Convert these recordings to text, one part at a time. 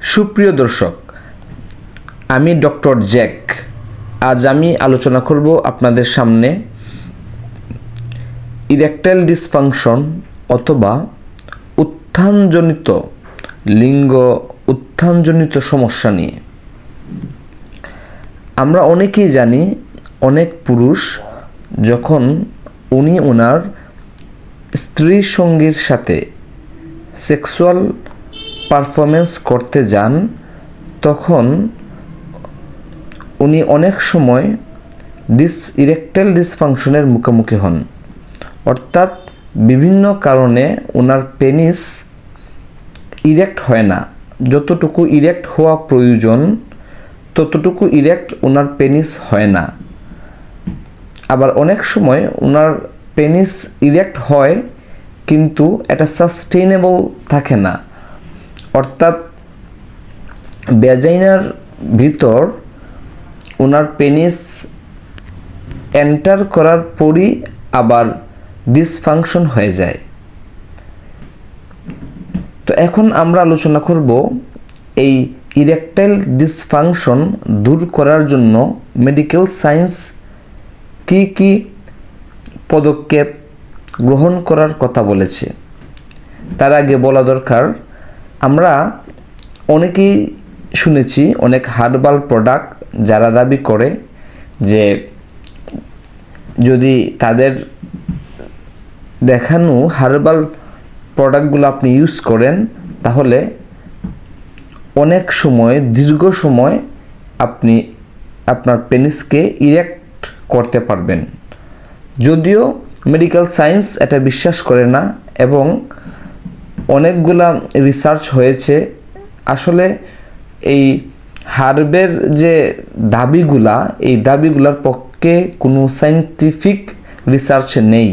সুপ্রিয় দর্শক, আমি ডক্টর জ্যাক। আজ আমি আলোচনা করব আপনাদের সামনে ইরেকটাইল ডিসফাংশন অথবা উত্থানজনিত লিঙ্গ উত্থানজনিত সমস্যা নিয়ে। আমরা অনেকেই জানি, অনেক পুরুষ যখন উনি ওনার স্ত্রী সঙ্গীর সাথে সেক্সুয়াল পারফরমেন্স করতে যান, তখন উনি অনেক সময় ডিস ইরেকটাইল ডিসফাংশনের মুখোমুখি হন। অর্থাৎ বিভিন্ন কারণে ওনার পেনিস ইরেক্ট হয় না। যতটুকু ইরেক্ট হওয়া প্রয়োজন, ততটুকু ইরেক্ট ওনার পেনিস হয় না। আবার অনেক সময় ওনার পেনিস ইরেক্ট হয়, কিন্তু এটা সাস্টেইনেবল থাকে না। অর্থাৎ বেজাইনার ভিতর ওনার পেনিস এন্টার করার পরই আবার ডিসফাংশন হয়ে যায়। তো এখন আমরা আলোচনা করব এই ইরেকটাইল ডিসফাংশন দূর করার জন্য মেডিকেল সায়েন্স কি কি পদক্ষেপ গ্রহণ করার কথা বলেছে। তার আগে বলা দরকার আমরা অনেকেই শুনেছি, অনেক হার্বাল প্রোডাক্ট যারা দাবি করে যে যদি তাদের দেখানো হার্বাল প্রোডাক্টগুলো আপনি ইউজ করেন, তাহলে অনেক সময়, দীর্ঘ সময় আপনি আপনার পেনিসকে ইরেক্ট করতে পারবেন। যদিও মেডিকেল সায়েন্স এটা বিশ্বাস করে না এবং অনেকগুলা রিসার্চ হয়েছে। আসলে এই হার্বের যে দাবিগুলা, এই দাবিগুলার পক্ষে কোনো সাইন্টিফিক রিসার্চ নেই।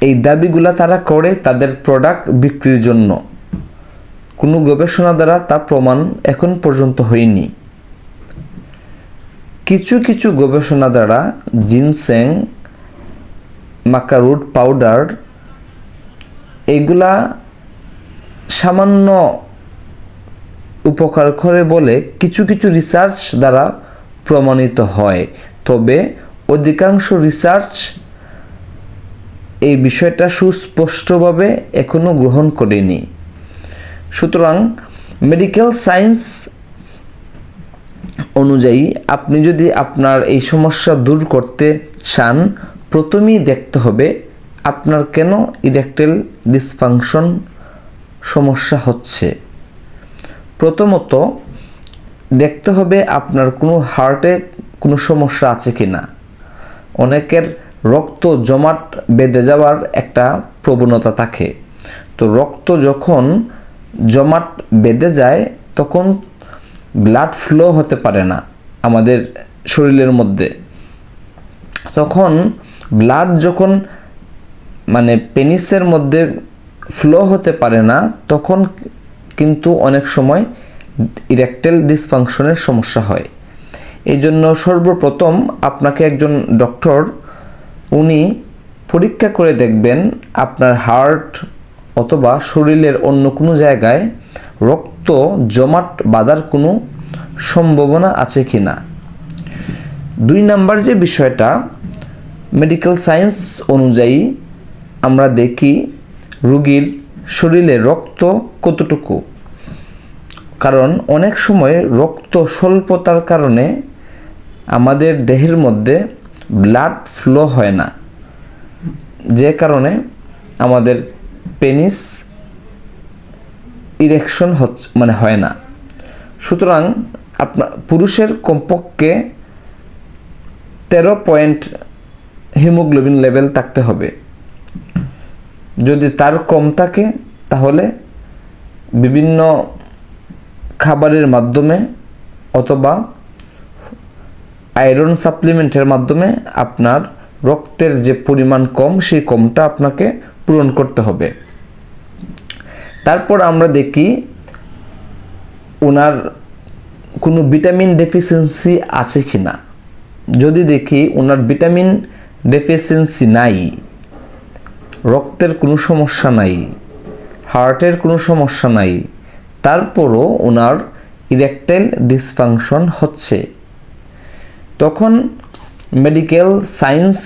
এই দাবিগুলা তারা করে তাদের প্রোডাক্ট বিক্রির জন্য। কোনো গবেষণা দ্বারা তা প্রমাণ এখন পর্যন্ত হয়নি। কিছু কিছু গবেষণা দ্বারা জিনসেং মাকারুট পাউডার এগুলা সামান্য উপকার করে বলে কিছু কিছু রিসার্চ দ্বারা প্রমাণিত হয়। তবে অধিকাংশ রিসার্চ এই বিষয়টা সুস্পষ্টভাবে এখনও গ্রহণ করেনি। সুতরাং মেডিকেল সায়েন্স অনুযায়ী আপনি যদি আপনার এই সমস্যা দূর করতে চান, প্রথমেই দেখতে হবে আপনার কেন ইরেকটেল ডিসফাংশন সমস্যা হচ্ছে? প্রথমত, দেখতে হবে আপনার কোনো হার্টে কোনো সমস্যা আছে কি না অনেকের রক্ত জমাট বেঁধে যাওয়ার একটা প্রবণতা থাকে। তো রক্ত যখন জমাট বেঁধে যায়, তখন ব্লাড ফ্লো হতে পারে না আমাদের শরীরের মধ্যে। তখন ব্লাড যখন মানে পেনিসের মধ্যে ফ্লো হতে পারে না, তখন কিন্তু অনেক সময় ইরেকটেল ডিসফাংশনের সমস্যা হয়। এই জন্য সর্বপ্রথম আপনাকে একজন ডক্টর উনি পরীক্ষা করে দেখবেন আপনার হার্ট অথবা শরীরের অন্য কোনো জায়গায় রক্ত জমাট বাঁধার কোনো সম্ভাবনা আছে কি না দুই নাম্বার যে বিষয়টা মেডিকেল সায়েন্স অনুযায়ী আমরা দেখি রুগীর শরীরে রক্ত কতটুকু। কারণ অনেক সময় রক্ত স্বল্পতার কারণে আমাদের দেহের মধ্যে ব্লাড ফ্লো হয় না। যে কারণে আমাদের পেনিস ইরেকশন হচ্ছে মানে হয় না। সুতরাং আপনার পুরুষের কমপক্ষে তেরো পয়েন্ট হিমোগ্লোবিন লেভেল থাকতে হবে। যদি তার কম থাকে, তাহলে বিভিন্ন খাবারের মাধ্যমে অথবা আয়রন সাপ্লিমেন্টের মাধ্যমে আপনার রক্তের যে পরিমাণ কম, সেই কমটা আপনাকে পূরণ করতে হবে। তারপর আমরা দেখি ওনার কোনো ভিটামিন ডেফিসিয়েন্সি আছে কি না যদি দেখি, ওনার ভিটামিন ডেফিসিয়েন্সি নাই। রক্তের কোনো সমস্যা নাই, হার্টের কোনো সমস্যা নাই, তারপরও ওনার ইরেকটাইল ডিসফাংশন হচ্ছে। তখন মেডিকেল সায়েন্স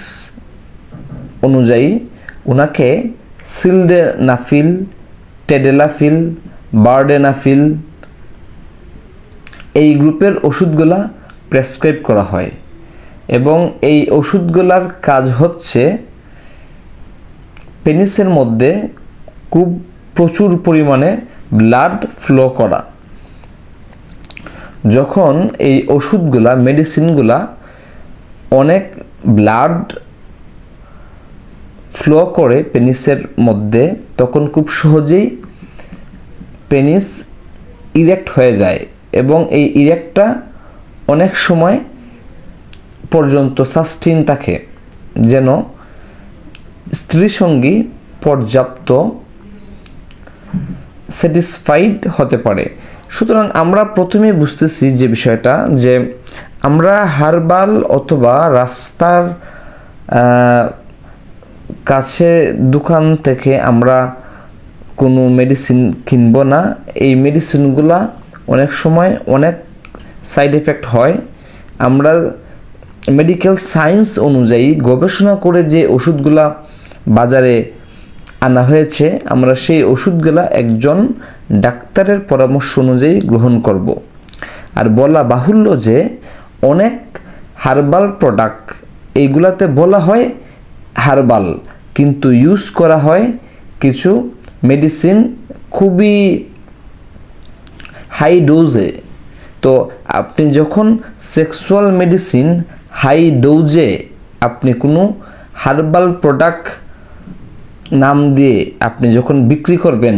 অনুযায়ী ওনাকে সিলডেনাফিল, টেডেলাফিল, বার্ডেনাফিল, এই গ্রুপের ওষুধগুলা প্রেসক্রাইব করা হয়। এবং এই ওষুধগুলার কাজ হচ্ছে পেনিসের মধ্যে খুব প্রচুর পরিমাণে ব্লাড ফ্লো করা। যখন এই ওষুধগুলা মেডিসিনগুলা অনেক ব্লাড ফ্লো করে পেনিসের মধ্যে, তখন খুব সহজেই পেনিস ইরেক্ট হয়ে যায় এবং এই ইরেক্টটা অনেক সময় পর্যন্ত সাস্টিন থাকে। যেন স্ত্রী সঙ্গী পর্যাপ্ত স্যাটিসফাইড হতে পারে। সুতরাং আমরা প্রথমে বুঝতেছি যে বিষয়টা যে আমরা হারবাল অথবা রাস্তার কাছে দোকান থেকে আমরা কোনো মেডিসিন কিনবো না। এই মেডিসিনগুলা অনেক সময় অনেক সাইড এফেক্ট হয়। আমরা মেডিকেল সায়েন্স অনুযায়ী গবেষণা করে যে ওষুধগুলা বাজারে আনা হয়েছে, আমরা সেই ওষুধগুলা একজন ডাক্তারের পরামর্শ অনুযায়ী গ্রহণ করব। আর বলা বাহুল্য যে, অনেক হার্বাল প্রোডাক্ট, এইগুলাতে বলা হয় হার্বাল, কিন্তু ইউজ করা হয় কিছু মেডিসিন খুবই হাই ডোজে। তো আপনি যখন সেক্সুয়াল মেডিসিন হাই ডোজে, আপনি কোনো হার্বাল প্রোডাক্ট নাম দিয়ে আপনি যখন বিক্রি করবেন,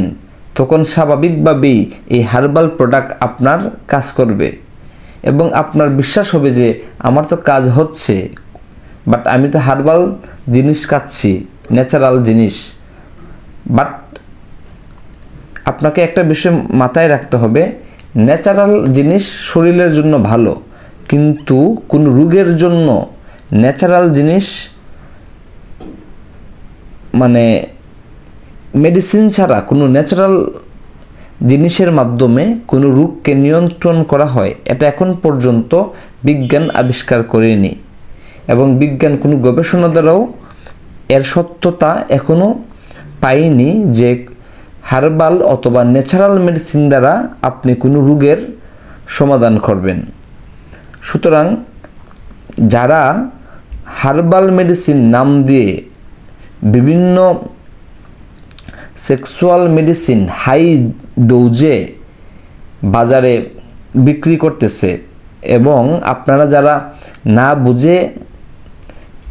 তখন স্বাভাবিকভাবেই এই হার্বাল প্রোডাক্ট আপনার কাজ করবে। এবং আপনার বিশ্বাস হবে যে, আমার তো কাজ হচ্ছে বাট আমি তো হার্বাল জিনিস খাচ্ছি ন্যাচারাল জিনিস। বাট আপনাকে একটা বিষয় মাথায় রাখতে হবে ন্যাচারাল জিনিস শরীরের জন্য ভালো, কিন্তু কোনো রোগের জন্য ন্যাচারাল জিনিস মানে মেডিসিন ছাড়া কোনো ন্যাচারাল জিনিসের মাধ্যমে কোনো রোগকে নিয়ন্ত্রণ করা হয়, এটা এখন পর্যন্ত বিজ্ঞান আবিষ্কার করেনি। এবং বিজ্ঞান কোনো গবেষণা দ্বারাও এর সত্যতা এখনও পায়নি যে হার্বাল অথবা ন্যাচারাল মেডিসিন দ্বারা আপনি কোনো রোগের সমাধান করবেন। সুতরাং যারা হার্বাল মেডিসিন নাম দিয়ে বিভিন্ন সেক্সুয়াল মেডিসিন হাই ডোজে বাজারে বিক্রি করতেছে এবং আপনারা যারা না বুঝে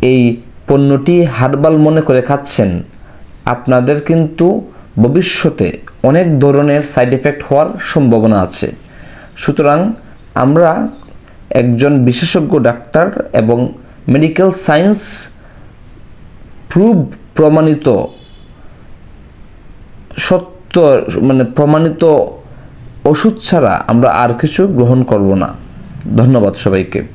এই পণ্যটি হার্বাল মনে করে খাচ্ছেন, আপনাদের কিন্তু ভবিষ্যতে অনেক ধরনের সাইড এফেক্ট হওয়ার সম্ভাবনা আছে। সুতরাং আমরা একজন বিশেষজ্ঞ ডাক্তার এবং মেডিকেল সায়েন্স প্রুভ প্রমাণিত, সত্য মানে প্রমাণিত ওষুধ ছাড়া আমরা আর কিছু গ্রহণ করব না। ধন্যবাদ সবাইকে।